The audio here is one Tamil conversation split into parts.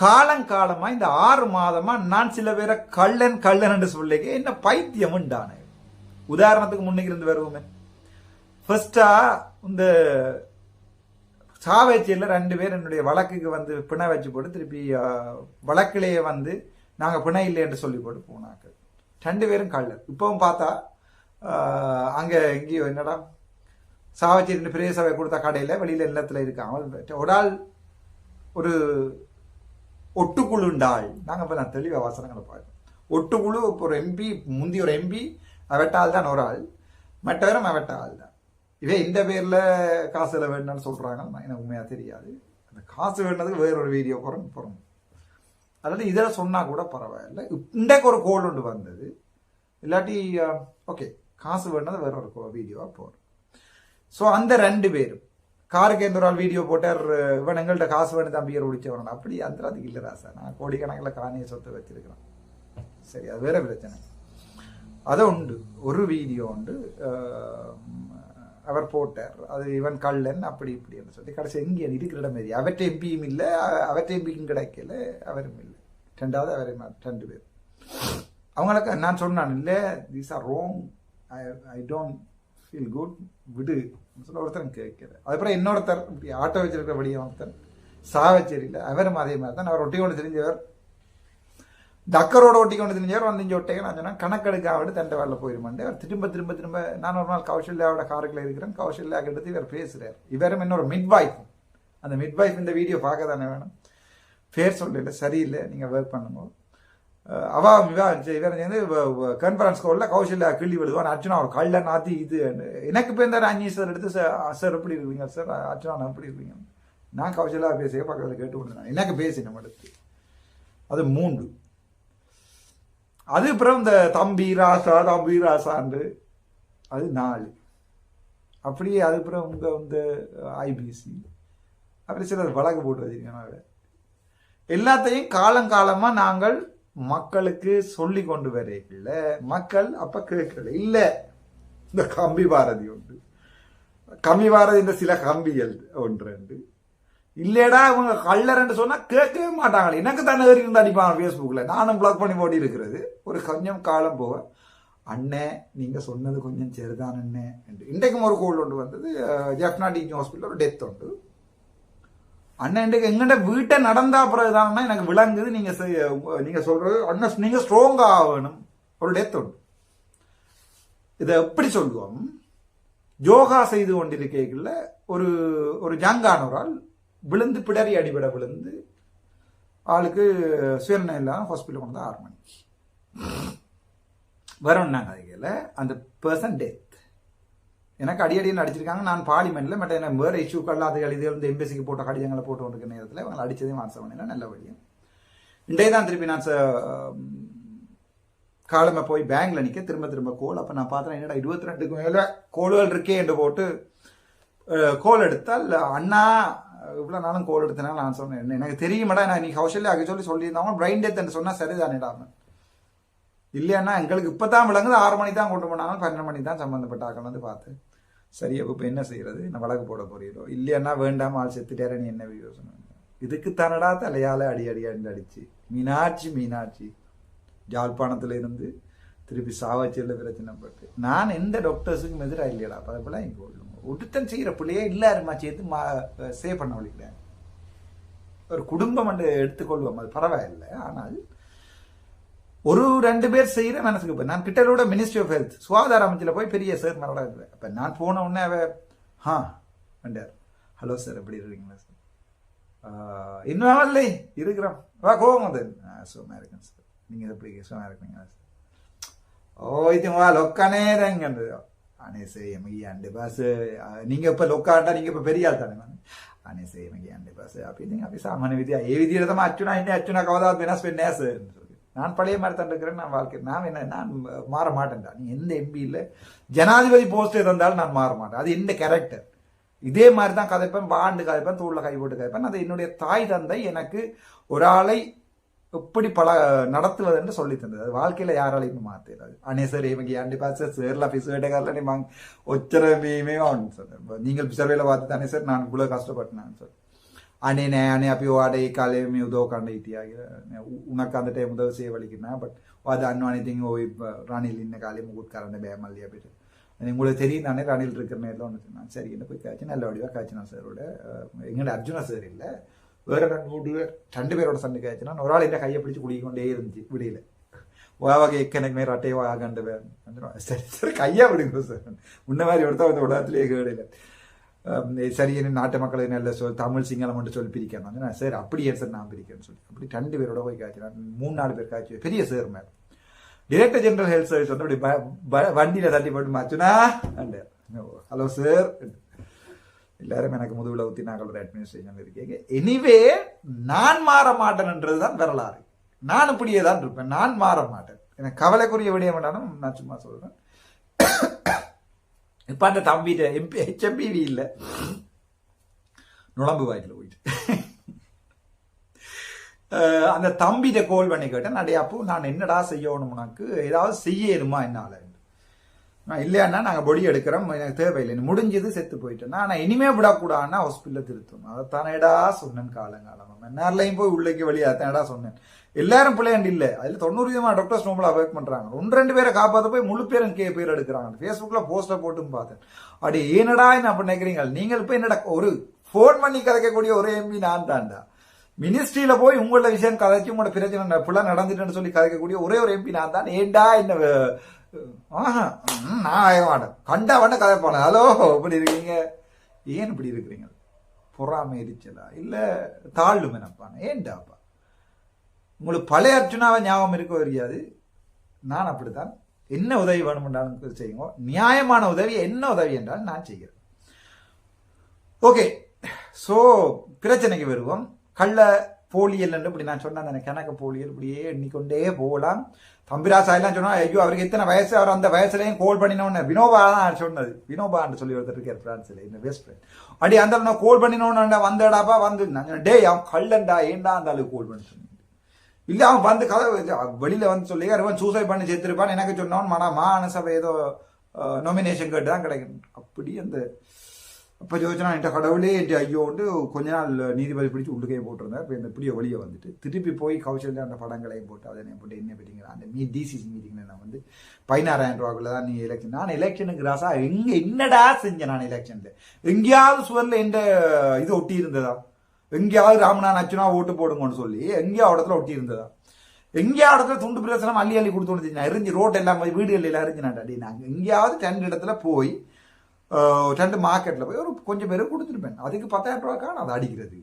காலங்காலமா இந்த ஆறு மாதமா நான் சில பேரை கள்ளன் கள்ளன் என்று சொல்லிக்க என்ன பைத்தியம் உண்டான. உதாரணத்துக்கு முன்னுக்கு இருந்து வருவோமே. ஃபர்ஸ்டா இந்த சாவேச்சியில் ரெண்டு பேர் என்னுடைய வழக்குக்கு வந்து பிணை வச்சு போட்டு திருப்பி வழக்கிலேயே வந்து நாங்கள் பிணை இல்லை என்று சொல்லி போட்டு போனாங்க. ரெண்டு பேரும் கள்ளர் இப்பவும் பார்த்தா அங்கே எங்கேயோ என்னடா சாவச்சேரி பெரிய சபை கொடுத்த கடையில் வெளியில் இல்லத்துல இருக்காங்க. ஒரு ஆள் ஒரு ஒட்டுக்குழு நாங்கள் நாங்க நான் தெளிவாக வாசனங்களை பார்க்கணும் ஒட்டுக்குழு இப்போ ஒரு எம்பி முந்தி ஒரு எம்பி அவட்டால் தான் ஒரு ஆள். மற்றவரும் அவட்ட ஆள் தான் இவே இந்த பேரில் காசு இல்லை வேணும்னு சொல்கிறாங்க எனக்கு உண்மையாக தெரியாது. அந்த காசு வேணுனதுக்கு வேற ஒரு வீடியோ போகிறோம் போகிறோம் அதாவது இதில் சொன்னால் கூட பரவாயில்ல. இன்றைக்கு ஒரு கோல் ஒன்று வந்தது. இல்லாட்டி ஓகே காசு வேணுனது வேற ஒரு வீடியோவாக போகிறோம் ஸோ அந்த ரெண்டு பேரும். காருக்கு எந்த ஒரு ஆள் வீடியோ போட்டார் இவன் எங்கள்கிட்ட காசு வேணும் தம்பியர் ஒழிச்சவன் அப்படி அந்த அதுக்கு இல்லை ராசா நான் கோடிக்கணக்கில் காணிய சொத்து வச்சிருக்கிறேன். சரி அது வேற பிரச்சனை. அது உண்டு. ஒரு வீடியோ உண்டு. அவர் போட்டார். அது இவன் கள்ளன் அப்படி இப்படி என்று சொல்லி. கடைசி எங்கே இருக்கிற இடம் மாரி அவற்றை எம்பியும் இல்லை. அவற்றை எம்பிக்கும் கிடைக்கல. அவரும் இல்லை. ரெண்டாவது அவரை ரெண்டு பேர். அவங்களுக்கு நான் சொன்னான் இல்லை these are wrong I I don't feel good விடு. சொல்ல ஒருத்தன் கேட்கல அதுக்கப்புறம் இன்னொருத்தர் இப்படி ஆட்டோ வச்சிருக்கிறபடியே ஒருத்தன் சாவச்சேரியில் அவரும் அதே மாதிரி தான். அவர் ஒட்டி கொண்டு தெரிஞ்சவர். டக்கரோட ஒட்டி கொண்டு தெரிஞ்சவர் வந்து இங்கே ஒட்டைங்க நான் சொன்னேன் கணக்கெடுக்காவிட்டு தண்டை வேலை போயிருமாண்டு அவர் திரும்ப திரும்ப திரும்ப நான் ஒரு நாள் கௌசல்யாவோட காருக்குள்ள இருக்கிறேன். கௌசல்யாக்கு எடுத்து இவர் பேசுகிறார் இவரும் இன்னொரு மிட் வைஃப் அந்த மிட் வைஃப் இந்த வீடியோ பார்க்க தானே வேணும்? பேர் சொல்லல சரியில்லை. நீங்கள் ஒர்க் பண்ணுங்க. அவா இவா இவர் சேர்ந்து கான்ஃபரன்ஸ் கோலில் கௌசல்யா கிள்ளி விழுவான் அர்ச்சனா அவர் கல்ல நாத்தி இது எனக்கு இப்போ இந்த அஞ்சு சார் எடுத்து சார் சார் எப்படி இருக்கீங்க? சார் அர்ச்சனா எப்படி இருக்கீங்க? நான் கௌசல்யா பேசிய பக்கத்தில் கேட்டு கொடுத்தேன் எனக்கு பேசினேன் அடுத்து அது மூன்று. அது அப்புறம் இந்த தம்பி ராசா தம்பி ராசாண்டு அது நாலு. அப்படியே அது அப்புறம் உங்க இந்த ஐபிசி அப்படி சிலர் வழக்கு போட்டு வச்சிருக்கேன் எல்லாத்தையும் காலங்காலமாக நாங்கள் மக்களுக்கு சொல்லி கொண்டு வரையில மக்கள் அப்ப கேட்கல இல்ல. இந்த கம்பி பாரதி உண்டு. கம்பி பாரதி இந்த சில கம்பிகள் ஒன்று ரெண்டு. இல்லையடா இவங்க கள்ளர்ன்னு சொன்னா கேட்கவே மாட்டாங்க எனக்கு தானே இருந்து அடிப்பாங்க ஃபேஸ்புக்ல நானும் பிளாக் பண்ணி ஓடி இருக்கிறது. ஒரு கொஞ்சம் காலம் போக அண்ணே நீங்க சொன்னது கொஞ்சம் சரிதான் அண்ணே. என்று இன்றைக்கும் ஒரு கோல் ஒன்று வந்தது. ஜெஃப்னா டீச்சிங் ஹாஸ்பிட்டல் ஒரு டெத் உண்டு. அண்ணன் இன்றைக்கு எங்கிட்ட வீட்டை நடந்தா பிறகுதான் எனக்கு விளங்குது. நீங்க நீங்க சொல்றது அண்ணன் நீங்க ஸ்ட்ராங்கா ஆகணும். ஒரு டெத் உண்டு இதை எப்படி சொல்லுவோம்? யோகா செய்து கொண்டிருக்கைகள்ல ஒரு ஒரு ஜாங்கானவரால் விழுந்து பிடரி அடிபட விழுந்து ஆளுக்கு சுயநிலை இல்லாம ஹாஸ்பிட்டல் கொண்டு தான் ஆறு மணிக்கு. வரோம்னாங்க அதுல அந்த பர்சன் டெத் எனக்கு அடி அடின்னு அடிச்சிருக்காங்க. நான் பார்லிமெண்ட்டில் மற்ற என்ன வேறு இஷ்யூக்கள் அது இது வந்து எம்பசிக்கு போட்ட கடிதங்களை போட்டு கொண்டிருக்க நேரத்தில் இவங்க அடித்ததையும் வாட்ஸ்அப் பண்ணினா நல்ல இன்றைய தான் திருப்பி நான் ச- போய் பேங்க்ல நிற்க திரும்ப திரும்ப கோல் அப்போ நான் பார்த்தேன் என்னடா இருபத்தி ரெண்டுக்கு மேலே கோல்கள் இருக்கே என்று போட்டு கோல் எடுத்தால் அண்ணா இவ்வளோ நாளும் கோல் எடுத்தனால நான் சொன்னேன் என்ன, எனக்கு தெரியுமாடா நான் நீ கௌசல்யா ஆக சொல்லி சொல்லியிருந்தாங்க பிரைன் டெத் என்று சொன்னால் சரிதானேடா இல்லைன்னா எங்களுக்கு இப்பதான் விளங்குது ஆறு மணி தான் கொண்டு போனாங்க பன்னெண்டு மணி தான் சம்மந்தப்பட்டாக்கள் வந்து பார்த்து சரி அப்போ இப்போ என்ன செய்யறது? நான் வழக்கு போட போறீரோ இல்லையாண்ணா வேண்டாம் ஆள் செத்துட்டாரு நீ என்ன யோசனை? இதுக்கு தனடா தலையால அடி அடி அடி அடிச்சு. மீனாட்சி மீனாட்சி. ஜாழ்ப்பாணத்துல இருந்து திருப்பி சாவச்சியில் பிரச்சனை பட்டு. நான் எந்த டாக்டர்ஸுக்கும் எதிராக இல்லையடா அப்போ அதெல்லாம் இங்கே கொள்ளுங்க ஒட்டுத்தன் செய்கிற பிள்ளையே இல்லாருமா? சேர்த்து மா சேவ் பண்ண வழிக்கிறேன் ஒரு குடும்பம் என்று எடுத்துக்கொள்வோம் அது பரவாயில்லை. ஆனால் ஒரு ரெண்டு பேர் செய்கிற மனசுக்கு இப்போ நான் கிட்டலோட மினிஸ்ட்ரி ஆஃப் ஹெல்த் சுகாதார அமைச்சில் போய் பெரிய சார் நல்லா இருக்கிறேன் அப்போ நான் போன உடனே அவ ஆ வண்டார் ஹலோ சார் எப்படி இருக்கீங்களா சார் இன்னும் இல்லை இருக்கிறோம் வா கோவம் அது சுகமாக இருக்கேன் சார் நீங்கள் எப்படி சுகமாக இருக்கீங்களா சார் ஓ இது வா லொக்கா நேரங்கிறது அனே சரி எமகி அண்டு பாஸ் நீங்கள் இப்போ லொக்காண்டா நீங்கள் இப்போ பெரிய ஆள் தானே අනේ සේම කියන්න එපා සර් அப்படி ඉතින් අපි සාමාන්‍ය විදිය ඒ විදියට තමයි අච්චුනා ඉන්නේ අච්චුනා කවදාවත් වෙනස් நான் பழைய மாதிரி தான் நான் வாழ்க்கை நான் என்ன நான் மாற மாட்டேன்டா. நீ எந்த எம்பியில் ஜனாதிபதி போஸ்டே தந்தாலும் நான் மாற மாட்டேன். அது என்ன கேரக்டர் இதே மாதிரி தான் கதைப்பேன் பாண்டு கதைப்பேன் தூளில் கை போட்டு கதைப்பேன். அது என்னுடைய தாய் தந்தை எனக்கு ஒரு ஆளை எப்படி பல நடத்துவது என்று சொல்லி தந்தது. அது வாழ்க்கையில் யாராலையும் மாற்றிடாது அனேசர் இவங்க ஆண்டி பார்த்து சேர்ல பிசு வேட்டைக்காரில் நீ வாங்க ஒச்சரமே அவன் சொன்னேன் நீங்கள் சர்வேல பார்த்து தானே சார் நான் இவ்வளோ கஷ்டப்பட்டேன் சொல்லி අනේ නෑනේ අපි ඔයාට ඒ කාලේ මේ උදව් කරන්න හිටියා කියලා. උණක් අන්දට උදව්සේ වලිකින් නෑ. බට් ඔයා දන්නවනේ ඉතින් ওই රනිල් ඉන්න කාලේ මුකුත් කරන්න ബෑ අපිට. உங்களுக்கு தெரியும் நானே ரணில் இருக்கிறேன் எல்லாம் ஒன்று நான் சரி என்ன போய் காய்ச்சி நல்ல வடிவாக காய்ச்சினா சாரோட எங்களோட அர்ஜுனா சார் இல்லை வேற ரெண்டு ரெண்டு பேரோட சண்டை காய்ச்சினா ஒரு ஆள் என்ன கையை பிடிச்சி குடிக்கொண்டே இருந்துச்சு விடியில ஓவாக எக்கனக்கு மேலே ரட்டையோ ஆகாண்டு சரி சரி கையா விடுங்க சார் முன்ன மாதிரி ஒருத்தா வந்து உலகத்துலேயே கேடு இல்லை Um, eh, சரியான நாட்டு மக்களை நல்ல சொல் தமிழ் சிங்களம் மட்டும் சொல்லி பிரிக்கணும் நான் சார் அப்படியே சார் நான் பிரிக்கிறேன்னு சொல்லி அப்படி ரெண்டு பேரோட போய் காய்ச்சினா மூணு நாலு பேர் காய்ச்சி பெரிய sir ma'am. Director general health service வந்து அப்படி வண்டியில் வண்டியில தட்டி போட்டு மாச்சுனா? ஹலோ சார் எல்லாரும் எனக்கு முதுகுல ஊத்தி நாங்கள் ஒரு அட்மினிஸ்ட்ரேஷன் இருக்கீங்க. எனிவே நான் மாற மாட்டேன்ன்றது தான் வரலாறு. நான் இப்படியே தான் இருப்பேன். நான் மாற மாட்டேன். எனக்கு கவலைக்குரிய விடயம் வேணாலும் நான் சும்மா சொல்றேன். இப்போ அந்த தம்பிட்ட எம்பி ஹெச்எம்பிவி இல்லை. நுழம்பு வாயில் போயிட்டு. அந்த தம்பிட்ட கோல் பண்ணி கேட்டேன். அடே அப்போ நான் என்னடா செய்யணும் உனக்கு? ஏதாவது செய்யணுமா என்னால்? நான் இல்லையானா நாங்கள் பொடி எடுக்கிறோம். எனக்கு தேவையில்லை. முடிஞ்சது செத்து போயிட்டேன்னா ஆனால் இனிமே விடக்கூடாதுன்னா ஹாஸ்பிட்டலில் திருத்தணும். அதை தானேடா சொன்னேன் காலங்காலமாக நேரிலையும் போய் உள்ளக்கு வழியாக தானேடா சொன்னேன். எல்லாரும் பிள்ளையாண்டு இல்லை. அதில் தொண்ணூறு விதமான டாக்டர்ஸ் நோம்பில் ஒர்க் பண்ணுறாங்க ஒன்று ரெண்டு பேரை காப்பாற்ற போய் முழு பேரும் கே பேர் எடுக்கிறாங்க. ஃபேஸ்புக்கில் போஸ்ட்டை போட்டும் பார்த்தேன். அடி ஏனடா என்ன அப்படி நினைக்கிறீங்க? நீங்கள் இப்போ என்னடா ஒரு ஃபோன் பண்ணி கதைக்கக்கூடிய ஒரே எம்பி நான் தான்டா. மினிஸ்ட்ரியில் போய் உங்களோட விஷயம் கதைச்சு உங்களோட பிரச்சனை புள்ள நடந்துட்டுன்னு சொல்லி கதைக்கக்கூடிய ஒரே ஒரு எம்பி நான் தான். ஏண்டா என்ன ஆஹா, ம், நான் ஆக மாட்டேன் கண்டா வேணா கதைப்பான ஹலோ இப்படி இருக்கீங்க? ஏன் இப்படி இருக்கிறீங்க? பொறாமை எரிச்சலா? இல்லை தாழ்வு நினைப்பான ஏண்டாப்பா உங்களுக்கு பழைய அர்ஜுனாவை ஞாபகம் இருக்க தெரியாது. நான் அப்படித்தான். என்ன உதவி வேணுமென்றாலும் செய்யுங்க. நியாயமான உதவி என்ன உதவி என்றால் நான் செய்கிறேன். ஓகே. ஸோ பிரச்சனைக்கு வருவோம். கள்ள போலியல் என்று இப்படி நான் சொன்னேன். அந்த கணக்கு போலியல் இப்படியே எண்ணிக்கொண்டே போகலாம். தம்பிராசா எல்லாம் சொன்னா ஐயோ அவருக்கு எத்தனை வயசு. அவர் அந்த வயசுலயும் கோல் பண்ணினோன்னு. வினோபா தான் சொன்னது. வினோபான்னு சொல்லி ஒருத்தர் இருக்கார் பிரான்ஸ்ல இந்த பெஸ்ட் ஃப்ரெண்ட் அடி அந்த நான் கோல் பண்ணினோன்னு வந்தடாப்பா வந்து. நான் சொன்னேன், டேய் அவன் கள்ளன்டா ஏன்டா அந்த அளவுக்கு கோல் பண்ணி இல்ல அவன் வந்து கதை வெளியில வந்து சொல்லி அவன் சூசைட் பண்ணி செத்துருப்பான் எனக்கு சொன்னவன் மன மானசபை ஏதோ நாமினேஷன் கேட்டு தான் கிடைக்கும். அப்படி அந்த அப்போ யோசனா என்கிட்ட கடவுளே என்கிட்ட ஐயோண்டு கொஞ்ச நாள் நீதிபதி பிடிச்சி உள்ளுக்கே போட்டிருந்தேன் இப்போ இந்த இப்படியோ வெளியே வந்துட்டு திருப்பி போய் கௌசல்யா அந்த படங்களையும் போட்டு அதை என்ன போட்டு என்ன பெட்டிங்க அந்த மீ டிசிசி மீட்டிங்கில் நான் வந்து பதினாறாயிரம் ரூபாக்குள்ள தான் நீ எலெக்ஷன் நான் எலெக்ஷனுக்கு ராசா எங்க என்னடா செஞ்சேன் நான் எலெக்ஷன்ல எங்கேயாவது சுவரில் எந்த இது ஒட்டி இருந்ததா? எங்கேயாவது ராமநாதன் அச்சுனா ஓட்டு போடுங்கன்னு சொல்லி எங்கேயோ இடத்துல ஒட்டி இருந்ததா எங்கேயா இடத்துல துண்டு பிரசனம் அள்ளி அள்ளி கொடுத்து நான் எரிஞ்சு ரோட் எல்லாம் போய் வீடுகள் எல்லாம் எரிஞ்சினாட்டி நாங்கள் எங்கேயாவது ரெண்டு இடத்துல போய் அஹ், ரெண்டு மார்க்கெட்டில் போய் ஒரு கொஞ்சம் பேர் கொடுத்துருப்பேன். அதுக்கு பத்தாயிரம் ரூபா காணும். அதை அடிக்கிறது.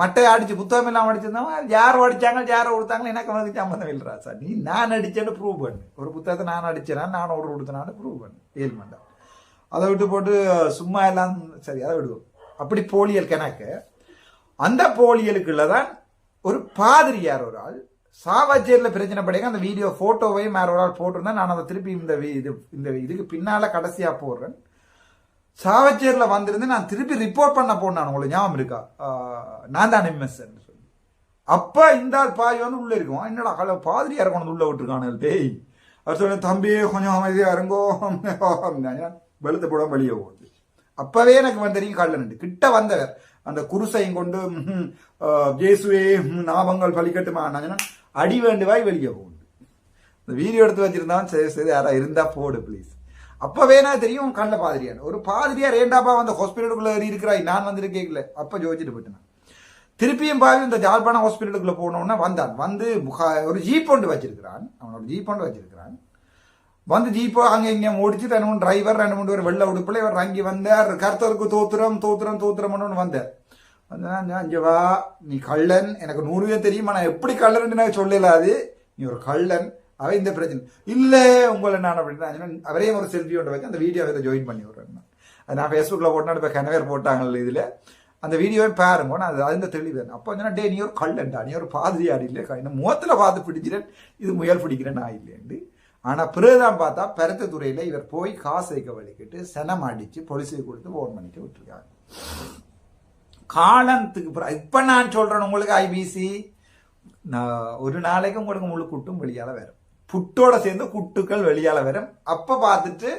மட்டையை அடிச்சு புத்தகம் எல்லாம் அடிச்சிருந்தவன் யாரோ அடிச்சாங்க யாரோ கொடுத்தாங்க எனக்கு அவனுக்கு சம்மந்தம் இல்லைரா சார். நீ நான் அடிச்சேன்னு ப்ரூவ் பண்ணு. ஒரு புத்தகத்தை நான் அடிச்சேனா நான் ஒரு கொடுத்தனான்னு ப்ரூவ் பண்ணு. ஏழு மண்டா. அதை விட்டு போட்டு சும்மா எல்லாம் சரி அதை விடுவோம். அப்படி போலியல் கணக்கு. அந்த போலியலுக்குள்ள தான் ஒரு பாதிரியார் ஒரு ஆள் சாவச்சேரியில் பிரச்சனை படைங்க அந்த வீடியோ போட்டோவையும் வேற ஒரு ஆள் போட்டிருந்தேன். நான் அதை திருப்பி இந்த இது இந்த இதுக்கு பின்னால கடைசியா போடுறேன். சாவச்சேரியில் வந்திருந்து நான் திருப்பி ரிப்போர்ட் பண்ண போனேன். உங்களுக்கு ஞாபகம் இருக்கா? நான் தான் எம்எஸ் சொல்லி. அப்போ இந்த பாய் வந்து உள்ளே இருக்கும் என்னடா கல பாதிரியா வந்து உள்ளே விட்டுருக்கானு டேய் அவர் சொன்ன தம்பி கொஞ்சம் அமைதியாக இருங்கோ. வெளுத்து போட வெளியே போகுது அப்பவே எனக்கு வந்து தெரியும் நின்று. கிட்ட வந்தவர். அந்த குருசையும் கொண்டு ஜேசுவே ஆஹ், நாமங்கள் பலிக்கட்டுமா நான் அடி வேண்டுவாய் வெளியே போகுது. இந்த வீடியோ எடுத்து வச்சிருந்தான் சரி சரி யாரா இருந்தா போடு ப்ளீஸ் அப்பவே நான் தெரியும் கண்ட பாதிரியார் ஒரு பாதிரியார் ஏண்டாப்பா வந்து ஹாஸ்பிட்டலுக்குள்ள ஏறி இருக்கிறாய். நான் வந்திருக்கேங்கல அப்ப ஜோதிச்சுட்டு போயிட்டேன் திருப்பியும் பாவி இந்த ஜாழ்ப்பாணம் ஹாஸ்பிட்டலுக்குள்ள போனோன்னா வந்தான். வந்து முகா- ஒரு ஜீப் ஒன்று வச்சிருக்கிறான். அவனோட ஜீப் ஒன்று வச்சிருக்கிறான். வந்து ஜீப்போ அங்க இங்க ஓடிச்சு ரெண்டு மூணு டிரைவர் ரெண்டு மூணு பேர் வெள்ள உடுப்புல இவர் இறங்கி வந்தார். கர்த்தருக்கு தோத்திரம் தோத்திரம் தோத்துறோம்னு வந்தார். அஞ்சவா வா. நீ கள்ளன். எனக்கு நூறு பேர் தெரியுமா? நான் எப்படி கள்ளன் எனக்கு சொல்லல அது. நீ ஒரு கள்ளன். அவ இந்த பிரச்சனை. இல்ல உங்களை நான் அப்படின்னா அவரையும் ஒரு செல்ஃபி ஒன்று வச்சு அந்த வீடியோ அவரை ஜாயின் பண்ணி விடுறேன் நான். அது நான் ஃபேஸ்புக்கில் போட்டேன் இப்போ கனவேர் போட்டாங்கல்ல இதில். அந்த வீடியோவை பாருங்க. நான் அது அந்த தெளிவு அப்போ சொன்னா டே நீ ஒரு கள்ளன்டா. நீ ஒரு பாதிரியாடி இல்லை முகத்தில் பார்த்து பிடிக்கிறேன். இது முயல் பிடிக்கிறேன். நான் இல்லைண்டு ஆனால் பிறகுதான் பார்த்தா பருத்த துறையில் இவர் போய் காசு வைக்க வலிக்கிட்டு செனம் அடித்து பொலிசுக்கு கொடுத்து ஓன் பண்ணிட்டு விட்டுருக்காங்க. காலத்துக்கு பிறகு நான் சொல்கிறேன் உங்களுக்கு ஐபிசி நான் ஒரு நாளைக்கு உங்களுக்கு முழு குட்டும் வெளியால வரும். புட்டோட சேர்ந்து குட்டுக்கள் வெளியால் வரும். அப்போ பார்த்துட்டு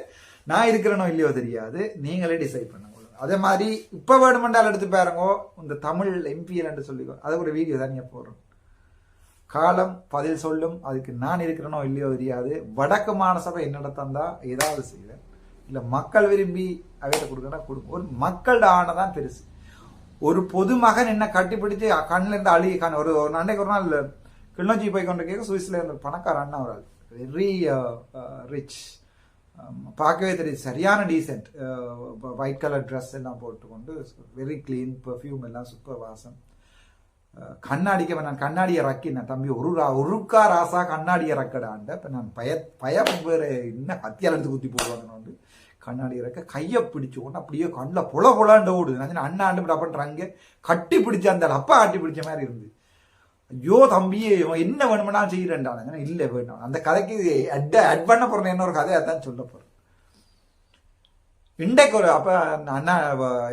நான் இருக்கிறேனோ இல்லையோ தெரியாது. நீங்களே டிசைட் பண்ணுங்க. அதே மாதிரி இப்போ வேணுமெண்டால் எடுத்து பாருங்க இந்த தமிழ் எம்பிஎல் என்று சொல்லிக்கோ அது ஒரு வீடியோ தனியா போடுறோம். காலம் பதில் சொல்லும் அதுக்கு நான் இருக்கிறனோ இல்லையோ தெரியாது. வடக்கு மாநசபை என்னிட தந்தா ஏதாவது செய்வேன். இல்ல மக்கள் விரும்பி அவையிட்ட கொடுக்கனா கொடுக்கும் ஒரு மக்களோட ஆணை தான் பெருசு. ஒரு பொதுமகன் என்ன கட்டிப்பிடித்து கண்ணில் இருந்து அழுகி கண் ஒரு ஒரு அன்னைக்கு ஒரு நாள் கிளிநொச்சி போய் கொண்டு கேட்க சுவிஸ்ல இருந்த பணக்கார அண்ணா ஒரு ஆள். வெரி ரிச் uh, uh, பார்க்கவே தெரியுது. சரியான டீசென்ட் ஒயிட் கலர் ட்ரெஸ் எல்லாம் போட்டுக்கொண்டு வெரி க்ளீன் பெர்ஃப்யூம் எல்லாம் சூப்பர் வாசம். கண்ணாடிக்க நான் கண்ணாடியை ரக்கினேன். தம்பி ஒரு ரா- ஒருக்கா ராசா கண்ணாடியை ரக்கடாண்ட இப்போ நான் பய பயம் வேறு என்ன கத்தியால் எடுத்து குத்தி போடுவாங்கன்னு வந்து கண்ணாடி இறக்க கையை பிடிச்சு ஒன்று அப்படியே கண்ணில் புல புலாண்டு ஓடுது. நான் அண்ணாண்டு அண்ணா ஆண்டு பண்ணுறாங்க கட்டி பிடிச்ச அந்த அப்பா கட்டி பிடிச்ச மாதிரி இருந்து. ஐயோ தம்பி இவன் என்ன வேணுமென்னா செய்யறேன்டா. இல்லை சொன்னேன், வேணும். அந்த கதைக்கு அட் அட் பண்ண போறேன் இன்னொரு கதையை தான் சொல்ல போகிறேன் இன்றைக்கு ஒரு அப்போ அண்ணா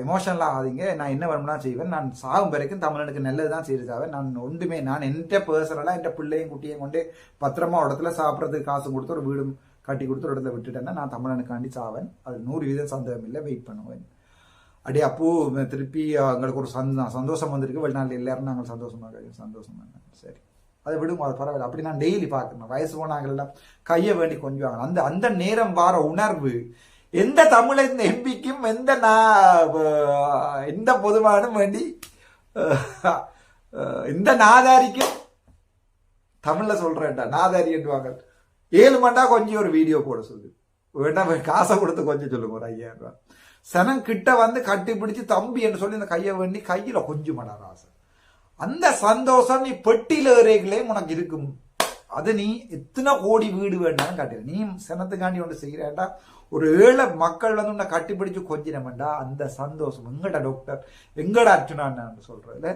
இமோஷனல் ஆகாதீங்க. நான் என்ன வேணும்னா செய்வேன். நான் சாகும் வரைக்கும் தமிழனுக்கு நல்லது தான் செய்யறதாவே நான் ஒன்றுமே நான் என்கிட்ட பர்சனலாக என் பிள்ளையும் குட்டியும் கொண்டு பத்திரமா இடத்துல சாப்பிட்றதுக்கு காசு கொடுத்து ஒரு வீடும் கட்டி கொடுத்து ஒரு இடத்துல விட்டுட்டேன்னா நான் தமிழனுக்காண்டி சாவேன். அது நூறு வீதம் சந்தேகம் இல்லை. வெயிட் பண்ணுவேன். அப்படியே அப்போ திருப்பி எங்களுக்கு ஒரு சந்த சந்தோஷம் வந்திருக்கு. வெளிநாட்டில் எல்லாரும் நாங்கள் சந்தோஷமாக சந்தோஷமா சரி. அதை விடுங்க. அது பரவாயில்ல. அப்படி நான் டெய்லி பார்க்கணும். வயசு போனாங்க கையை வேண்டி கொஞ்சம் அந்த அந்த நேரம் வார உணர்வு எந்த தமிழ் இந்த எம்பிக்கும் எந்த எந்த பொதுவானும் வேண்டி இந்த நாதாரிக்கும் தமிழ்ல சொல்றேன்டா நாதாரின்வாங்க ஏழு மண்டா கொஞ்சம் ஒரு வீடியோ போட சொல்லு. வேணா காசை கொடுத்து கொஞ்சம் சொல்லுங்க ஒரு ஐயாயிரம் ரூபாய். சனம் கிட்ட வந்து கட்டி பிடிச்சு தம்பி என்று சொல்லி இந்த கையை வேண்டி கையில கொஞ்சம் மடா ராசை அந்த சந்தோஷம் நீ பெட்டியில ஏறீங்களே உனக்கு இருக்கும். அது நீ எத்தனை கோடி வீடு வேண்டாலும் காட்டு நீ சனத்துக்காண்டி ஒன்று செய்கிறேன்டா ஒரு ஏழை மக்கள் வந்து உன்னை கட்டிப்பிடிச்சு கொஞ்சினமெண்டா அந்த சந்தோஷம். எங்கடா டாக்டர் எங்கடா அர்ச்சுனா நான் சொல்றதுல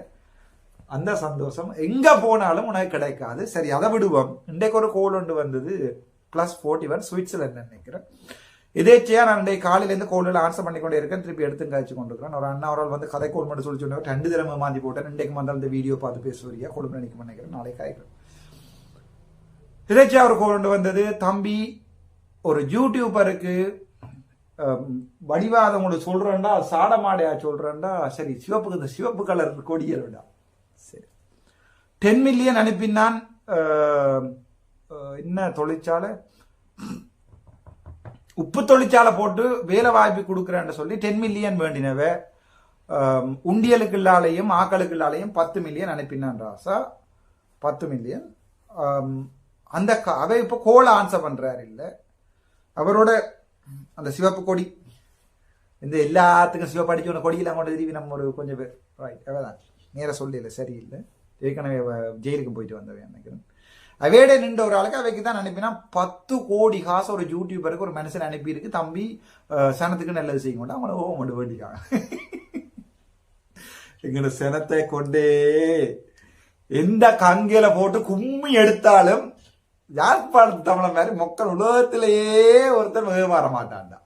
அந்த சந்தோஷம். எங்க போனாலும் உனக்கு கிடைக்காது. சரி அதை விடுவோம். இன்றைக்கு ஒரு கோல் ஒன்று வந்தது. பிளஸ் ஃபோர்ட்டி ஒன் சுவிட்சர்லாந்து நினைக்கிறேன். இதேச்சியா நான் இன்றைக்கு காலையிலேருந்து கோலில் ஆன்சர் பண்ணி கொண்டே இருக்கேன். திருப்பி எடுத்து காய்ச்சி கொண்டிருக்கிறேன். ஒரு அண்ணா அவரால் வந்து கதை கோல் மட்டும் சொல்லி சொன்னாங்க ரெண்டு தினமும் மாந்தி போட்டேன். இன்றைக்கு மந்தால் இந்த வீடியோ பார்த்து பேசுவீங்க கொழும்பு நினைக்க நினைக்கிறேன். நாளைக்கு காய்க்கிறேன் இதேச்சியா கோல் ஒன்று வந்தது. தம்பி ஒரு யூடியூபருக்கு அம், வடிவாத உங்களுக்கு சொல்றேன்டா சாடமாடையா சொல்றேன்டா சரி சிவப்புக்கு இந்த சிவப்பு கலர் கொடியருடா சரி. டென் மில்லியன் அனுப்பினான் என்ன தொழிற்சாலை? உப்பு தொழிற்சாலை போட்டு வேலை வாய்ப்பு கொடுக்குறேன்னு சொல்லி டென் மில்லியன் வேண்டினவ உண்டியலுக்கு இல்லாலையும் ஆக்களுக்கு இல்லாலையும் பத்து மில்லியன் அனுப்பினான் ராசா. பத்து மில்லியன் அந்த அவை அவ இப்போ கோல ஆன்சர் பண்ணுறாரு இல்லை. அவரோட அந்த சிவப்பு கொடி. இந்த எல்லாத்துக்கும் சிவப்பு அடிச்சு ஒன்று கொடியெல்லாம் கொண்டு திரும்பி நம்ம ஒரு கொஞ்சம் பேர். ரைட் அவதான் நேராக சொல்லல சரியில்லை. ஏற்கனவே ஜெயிலுக்கு போயிட்டு வந்தவன் நினைக்கிறேன். அவையோட நின்ற ஒரு ஆளுக்கு அவைக்கு தான் அனுப்பினா பத்து கோடி காசு ஒரு யூடியூபருக்கு ஒரு மனுஷன் அனுப்பியிருக்கு. தம்பி சனத்துக்கு நல்லது செய்ய கொண்டு அவங்கள ஓ கொண்டு வேண்டிக்காங்க எங்களோட சனத்தை கொண்டே. எந்த கங்கையில போட்டு கும்மி எடுத்தாலும் யாழ்ப்பாணத்து தமிழன் மாதிரி மக்கள் உலகத்திலேயே ஒருத்தர் மிக மாற மாட்டான்டா.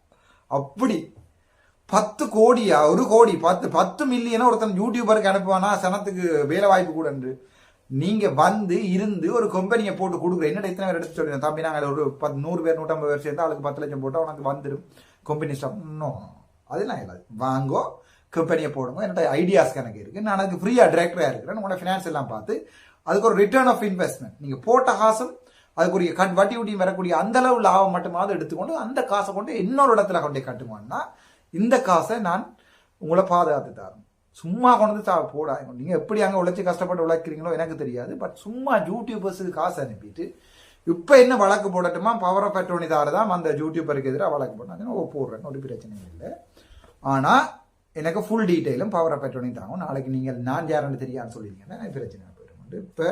அப்படி பத்து கோடியா ஒரு கோடி பத்து பத்து மில்லியனா ஒருத்தன் யூடியூபருக்கு அனுப்புவானா? சனத்துக்கு வேலை வாய்ப்பு கூட என்று. நீங்க வந்து இருந்து ஒரு கம்பெனியை போட்டு கொடுக்குற என்னடா இத்தனை பேர் எடுத்து சொல்லுங்க தம்பி நாங்கள் ஒரு பத்து நூறு பேர் நூற்றம்பது பேர் சேர்ந்து அவளுக்கு பத்து லட்சம் போட்டால் உனக்கு வந்துடும் கம்பெனி ஸ்டாப் இன்னும் அதெல்லாம் இல்லை. வாங்கோ கம்பெனியை போடுங்க. என்னோட ஐடியாஸ் எனக்கு இருக்கு. நான் அதுக்கு ஃப்ரீயா டிரெக்டரா இருக்கிறேன். உங்களோட ஃபினான்ஸ் எல்லாம் பார்த்து அதுக்கு ஒரு ரிட்டர்ன் ஆஃப் இன்வெஸ்ட்மெண்ட் நீங்க போட்ட காசும் அதுக்குரிய கட் வட்டி வட்டியும் வரக்கூடிய அந்த அளவு லாபம் மட்டுமாவது எடுத்துக்கொண்டு அந்த காசை கொண்டு இன்னொரு இடத்துல கொண்டு கட்டுவான்னா இந்த காசை நான் உங்களை பாதுகாத்து தரேன் சும்மா கொண்டு வந்து தா- போடாதீங்க நீங்கள் எப்படி அங்கே உழைச்சி கஷ்டப்பட்டு உழைக்கிறீங்களோ எனக்கு தெரியாது. பட் சும்மா யூடியூபர்ஸுக்கு காசு அனுப்பிட்டு இப்போ என்ன வழக்கு போடட்டுமா? பவர் ஆஃப் அட்டோனி தான் அந்த யூடியூபருக்கு எதிராக வழக்கு போட்டாங்க ஓ போடுறேன். ஒரு பிரச்சனையும் இல்லை. ஆனால் எனக்கு ஃபுல் டீட்டெயிலும் பவர் ஆஃப் அட்டோனி தாங்க நாளைக்கு நீங்கள் நான் யாருன்னு தெரியான்னு சொல்லிருக்கீங்கன்னா எனக்கு பிரச்சனை போயிடும். இப்போ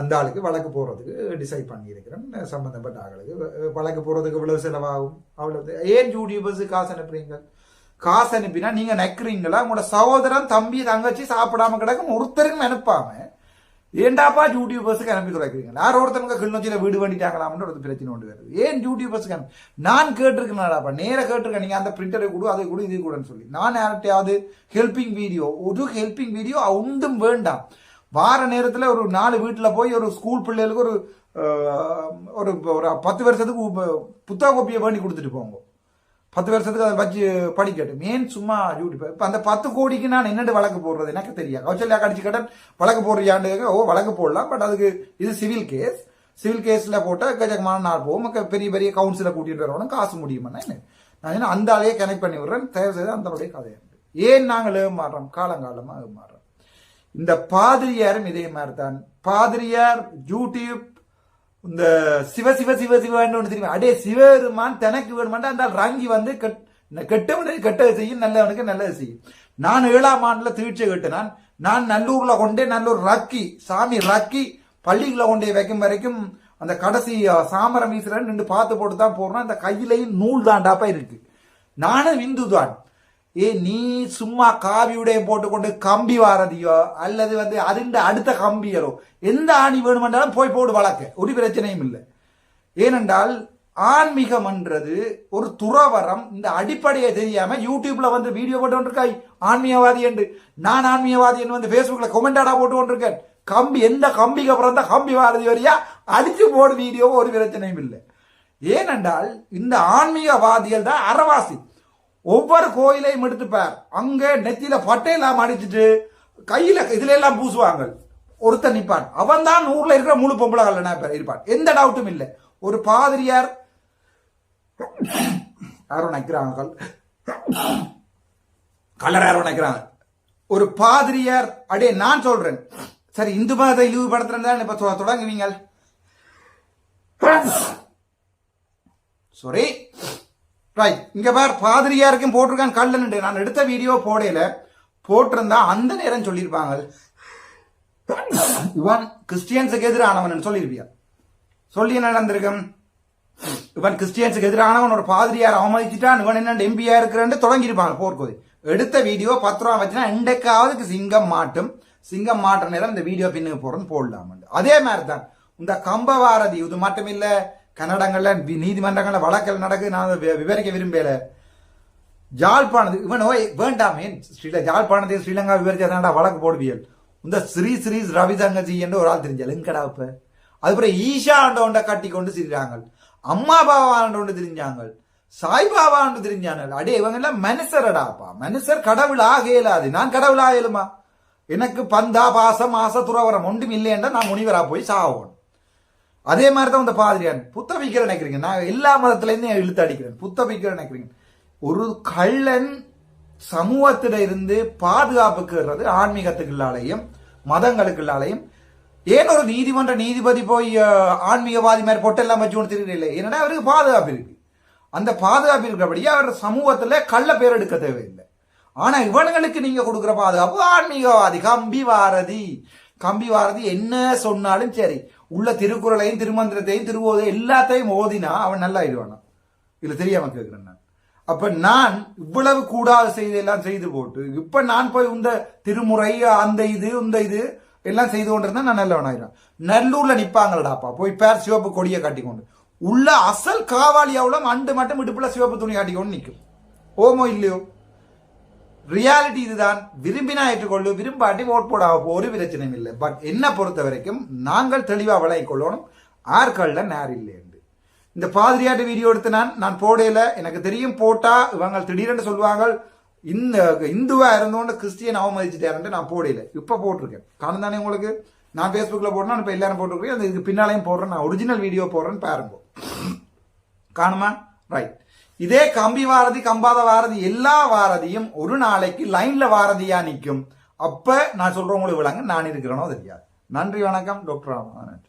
அந்த ஆளுக்கு வழக்கு போகிறதுக்கு டிசைட் பண்ணியிருக்கிறேன். சம்மந்தப்பட்ட ஆளுக்கு வழக்கு போறதுக்கு இவ்வளவு செலவாகும். அவ்வளவு. ஏன் யூடியூபர்ஸ் காசு அனுப்புறீங்க? காசு அனுப்பினா நீங்க நக்கிறீங்களா? உங்களோட சகோதரன் தம்பி தங்கச்சி சாப்பிடாம கிடக்கும் ஒருத்தருக்கும் அனுப்பாம ஏண்டாப்பா யூடியூபர்ஸுக்கு அனுப்பி தொலைக்கிறீங்க? யார் ஒருத்தவங்க கிளிநொச்சியில வீடு வேண்டிட்டாங்களாம்னு ஒரு பிரச்சனை கொண்டு வருது. ஏன் யூடியூபர்ஸுக்கு அனுப்பி நான் கேட்டிருக்கேன்டாப்பா நேராக கேட்டிருக்கேன். நீங்கள் அந்த பிரிண்டரை கொடு அதை கொடு இது கூடன்னு சொல்லி. நான் யார்கிட்டயாவது ஹெல்பிங் வீடியோ ஒரு ஹெல்பிங் வீடியோ உண்டும் வேண்டாம். வார நேரத்தில் ஒரு நாலு வீட்டில் போய் ஒரு ஸ்கூல் பிள்ளைகளுக்கு ஒரு ஒரு ஒரு பத்து வருஷத்துக்கு புத்தக கோப்பியை வேண்டி கொடுத்துட்டு போங்க. பத்து வருஷத்துக்கு அதை வச்சு படிக்கட்டும் ஏன் சும்மா யூடியூப் இப்போ அந்த பத்து கோடிக்கு நான் என்னென்னு வழக்கு போடுறது? எனக்கு தெரியாது. கௌசல்யா கடிச்சு கடன் வழக்கு போடுறியாண்டு ஓ வழக்கு போடலாம். பட் அதுக்கு இது சிவில் கேஸ் சிவில் கேஸில் போட்டால் கஜகமான நாள் போகும். மக்க பெரிய பெரிய கவுன்சிலை கூட்டிகிட்டு வரணும் காசு முடியுமாண்ணா என்ன? நான் என்ன அந்த ஆளையே கனெக்ட் பண்ணி விடுறேன். தயவு செய்து அந்த கதை ஏன் நாங்கள் ஏமாறுறோம் காலங்காலமாக ஏமாறுறோம் இந்த பாதிரியாரும் இதே மாதிரி தான் பாதிரியார் யூடியூப் இந்த சிவ சிவ சிவ சிவன்னு ஒன்று தெரியும்? அடே சிவருமான் தனக்கு வேணுமாண்டா அந்த ரங்கி வந்து கெட்- கெட்டவனுக்கு கெட்டது செய்யும் நல்லவனுக்கு நல்லது செய்யும். நான் ஏழாம் ஆண்டுல தீட்சை கட்டினான். நான் நல்லூர்ல கொண்டே நல்லூர் ரக்கி சாமி ரக்கி பள்ளிகளை கொண்டே வைக்கும் வரைக்கும் அந்த கடைசி சாமரம் வீசுறேன்னு நின்று பார்த்து போட்டு தான் போடுறோம் அந்த கையிலையும் நூல் தாண்டாப்பா இருக்கு. நானும் இந்து தான் ஏ நீ சும்மா காவி உடைய போட்டுக்கொண்டு கம்பி வாரதியோ? அல்லது வந்து அதுண்ட அடுத்த கம்பியரோ எந்த ஆணி வேணுமென்றாலும் போய் போடு வழக்கு. ஒரு பிரச்சனையும் இல்லை. ஏனென்றால் ஆன்மீகம்ன்றது ஒரு துறவரம். இந்த அடிப்படையை தெரியாம யூடியூப்ல வந்து வீடியோ போட்டு கொண்டிருக்காய் ஆன்மீகவாதி என்று. நான் ஆன்மீகவாதி என்று வந்து Facebookல கொமெண்டாடா போட்டு கொண்டிருக்கேன் கம்பி எந்த கம்பிக்கு அப்புறம் கம்பி வாரதி வரையா? அடிச்சு போடு வீடியோ ஒரு பிரச்சனையும் இல்லை. ஏனென்றால் இந்த ஆன்மீகவாதிகள் தான் அறவாசி. ஒவ்வொரு கோயிலையும் எடுத்துப்பார். அங்க நெத்தியில பட்டையெல்லாம் அடிச்சுட்டு கையில இதுல எல்லாம் பூசுவாங்க. ஒருத்தன் நிப்பான். அவன் தான் ஊர்ல இருக்கிற முழு பொம்பளை இருப்பான். எந்த டவுட்டும் இல்லை. ஒரு பாதிரியார் யாரும் நிக்கிறாங்க கலர் யாரும் நிக்கிறாங்க ஒரு பாதிரியார் அடே நான் சொல்றேன். சரி இந்து மதத்தை இழிவுபடுத்துறேன் இப்ப தொ- தொடங்குவீங்க? சாரி ரைட் இங்க பார் பாதிரியாருக்கும் போட்டிருக்கான் கல்லன்ட்டு நான் எடுத்த வீடியோ போடையில போட்டிருந்தா அந்த நேரம் சொல்லியிருப்பாங்க. இவன் கிறிஸ்டியன்ஸுக்கு எதிரானவன் சொல்லியிருப்பியா? சொல்லி என்ன நடந்திருக்கும்? இவன் கிறிஸ்டியன்ஸுக்கு எதிரானவன் ஒரு பாதிரியார் அவமதிச்சுட்டான் இவன் என்ன எம்பியா இருக்கிறன்னு தொடங்கியிருப்பாங்க போர்க்கோதி. எடுத்த வீடியோ பத்து ரூபா வச்சுனா இன்றைக்காவது சிங்கம் மாட்டும். சிங்கம் மாற்ற நேரம் இந்த வீடியோ பின்னுக்கு போறேன்னு போடலாம் அதே மாதிரி தான் இந்த கம்பவாரதி இது மட்டும் இல்லை கன்னடங்கள்ல நீதிமன்றங்களில் நீதிமன்றங்கள்ல வழக்கல் நடக்குது நான் விவரிக்க விரும்பல. ஜாழ்ப்பாணத்து இவன் ஓய் வேண்டாமே ஸ்ரீல ஜாழ்ப்பாணத்தை ஸ்ரீலங்கா விவரிச்சா வழக்கு போடுவியல். இந்த ஸ்ரீ ஸ்ரீ ரவிசங்கஜி என்று ஒரு ஆள் தெரிஞ்சால் எங்கடா இப்ப? அதுக்கப்புறம் ஈஷா ஆண்டவண்ட கட்டி கொண்டு சிரிக்கிறாங்க அம்மா பாபா ஆண்டவண்டு தெரிஞ்சாங்க சாய்பாபா ஆண்டு தெரிஞ்சாங்க அடே இவங்க எல்லாம் மனுஷரடாப்பா மனுஷர் கடவுள் ஆக இயலாது நான் கடவுள் ஆகலுமா? எனக்கு பந்தா பாசம் ஆச துறவரம் ஒன்றும் இல்லைன்னா நான் முனிவரா போய் சாவோன். அதே மாதிரி தான் இந்த பாதிரியான் புத்த வைக்கிற நினைக்கிறீங்க? நான் எல்லா மதத்துலேருந்து இழுத்து அடிக்கிறேன். புத்த வைக்கிற நினைக்கிறீங்க? ஒரு கள்ளன் சமூகத்திட இருந்து பாதுகாப்புக்குறது ஆன்மீகத்துக்குள்ளாலையும் மதங்களுக்குள்ளாலையும். ஏன் ஒரு நீதிமன்ற நீதிபதி போய் ஆன்மீகவாதி மாதிரி பொட்டெல்லாம் வச்சு கொடுத்துருக்கீங்க இல்லை ஏன்னா அவருக்கு பாதுகாப்பு இருக்கு. அந்த பாதுகாப்பு இருக்கிறபடியே அவர் சமூகத்துல கள்ள பேர் எடுக்க தேவையில்லை. ஆனா இவனுங்களுக்கு நீங்க கொடுக்குற பாதுகாப்பு ஆன்மீகவாதி. கம்பி வாரதி. கம்பி வாரதி என்ன சொன்னாலும் சரி. உள்ள திருக்குறளையும் திருமந்திரத்தையும் திருவோதையும் எல்லாத்தையும் ஓதினா அவன் நல்லா ஆயிடுவானா இல்ல தெரியாம கேட்கிறேன் நான். அப்ப நான் இவ்வளவு கூடாத செய்தெல்லாம் செய்து போட்டு இப்ப நான் போய் இந்த திருமுறை அந்த இது இந்த இது எல்லாம் செய்து கொண்டிருந்தா நான் நல்லவனாயிரம் நல்லூர்ல நிப்பாங்களடாப்பா போய் பேர் சிவப்பு கொடியை காட்டிக்கொண்டு. உள்ள அசல் காவாலியாவுல அண்டு மட்டும் இடுப்புல சிவப்பு துணி காட்டிக்கொண்டு நிற்கும் ஓமோ இல்லையோ? ரியாலிட்டி இதுதான். விரும்பினா ஏற்றுக்கொள்ளு விரும்பாட்டி ஓட் போட ஒரு பிரச்சனையும் இல்லை. பட் என்ன பொறுத்த வரைக்கும் நாங்கள் தெளிவாக விளங்கிக் கொள்ளணும். ஆற்கள்ல நேர் இல்லை என்று. இந்த பாதிரியாட்டு வீடியோ எடுத்து நான் நான் போடையில எனக்கு தெரியும் போட்டா இவங்க திடீரென்று சொல்லுவாங்க இந்த இந்துவா இருந்தோண்டு கிறிஸ்டியன் அவமதிச்சுட்டாருன்ட்டு நான் போடையில இப்ப போட்டிருக்கேன். காணும் தானே உங்களுக்கு? நான் ஃபேஸ்புக்கில் போடுறேன் இப்ப எல்லாரும் போட்டிருக்கேன் இதுக்கு பின்னாலையும் போடுறேன் நான் ஒரிஜினல் வீடியோ போடுறேன்னு பாருங்க. காணுமா? ரைட் இதே கம்பி வாரதி கம்பாத வாரதி எல்லா வாரதியும் ஒரு நாளைக்கு லைன்ல வாரதியா நிற்கும் அப்ப நான் சொல்றவங்களுக்கு விளங்க நான் இருக்கிறேனோ தெரியாது. நன்றி வணக்கம் டாக்டர் ராமநாதன்.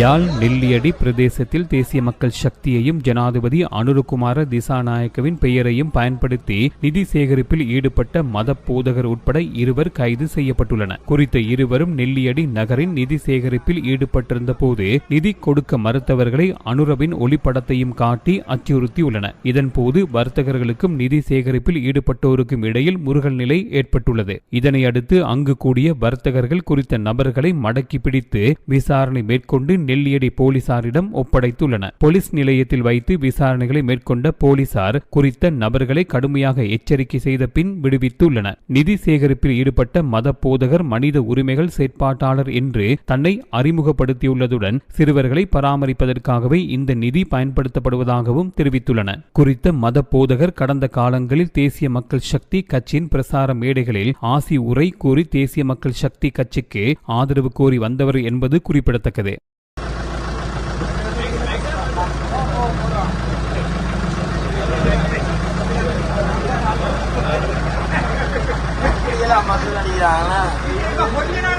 யாழ் நெல்லியடி பிரதேசத்தில் தேசிய மக்கள் சக்தியையும் ஜனாதிபதி அனுருகுமார திசாநாயக்கவின் பெயரையும் பயன்படுத்தி நிதி சேகரிப்பில் ஈடுபட்ட மத போதகர் உட்பட இருவர் கைது செய்யப்பட்டுள்ளனர். குறித்த இருவரும் நெல்லியடி நகரின் நிதி சேகரிப்பில் ஈடுபட்டிருந்த போது நிதி கொடுக்க மறுத்தவர்களை அனுரவின் ஒளிப்படத்தையும் காட்டி அச்சுறுத்தியுள்ளனர். இதன்போது வர்த்தகர்களுக்கும் நிதி சேகரிப்பில் ஈடுபட்டோருக்கும் இடையில் முருகல் நிலை ஏற்பட்டுள்ளது. இதனையடுத்து அங்கு கூடிய வர்த்தகர்கள் குறித்த நபர்களை மடக்கி பிடித்து விசாரணை மேற்கொண்டு நெல்லியடி போலீசாரிடம் ஒப்படைத்துள்ளன. போலீஸ் நிலையத்தில் வைத்து விசாரணைகளை மேற்கொண்ட போலீசார் குறித்த நபர்களை கடுமையாக எச்சரிக்கை செய்த பின் விடுவித்துள்ளனர் நிதி சேகரிப்பில் ஈடுபட்ட மத போதகர் மனித உரிமைகள் செயற்பாட்டாளர் என்று தன்னை அறிமுகப்படுத்தியுள்ளதுடன் சிறுவர்களை பராமரிப்பதற்காகவே இந்த நிதி பயன்படுத்தப்படுவதாகவும் தெரிவித்துள்ளன. குறித்த மத போதகர் கடந்த காலங்களில் தேசிய மக்கள் சக்தி கட்சியின் பிரசார மேடைகளில் ஆசி உரை கூறி தேசிய மக்கள் சக்தி கட்சிக்கு ஆதரவு கோரி வந்தவர் என்பது குறிப்பிடத்தக்கது. இப்படியெல்லாம் மக்கள் அடிக்கிறாங்களா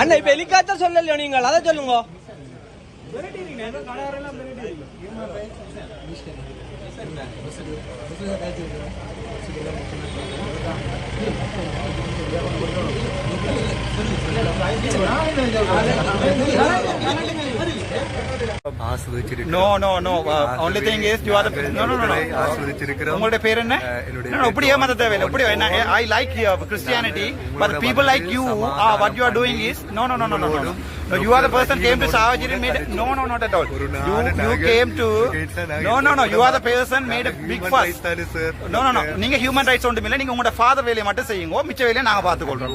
அண்ணா இப்ப ஹெலிகாப்டர் சொல்லலையோ நீங்கள் அதை சொல்லுங்க. உங்களுடைய பேர் என்ன? இப்படி ஏமாத்த தேவையில்லை இப்படி I like Christianity but people like you what you are doing is no no no no no No, you are the person came to Savajiri made no no not at all. You you நாங்க- came to no no no you are the person made a big fuss. No no no நீங்க ஹியூமன் ரைட்ஸ் ஒன்றும் இல்லை நீங்க உங்களோட ஃபாதர் வேலையை மட்டும் செய்யுங்க மிச்ச வேலையை நாங்க பார்த்துக்கொள்றோம்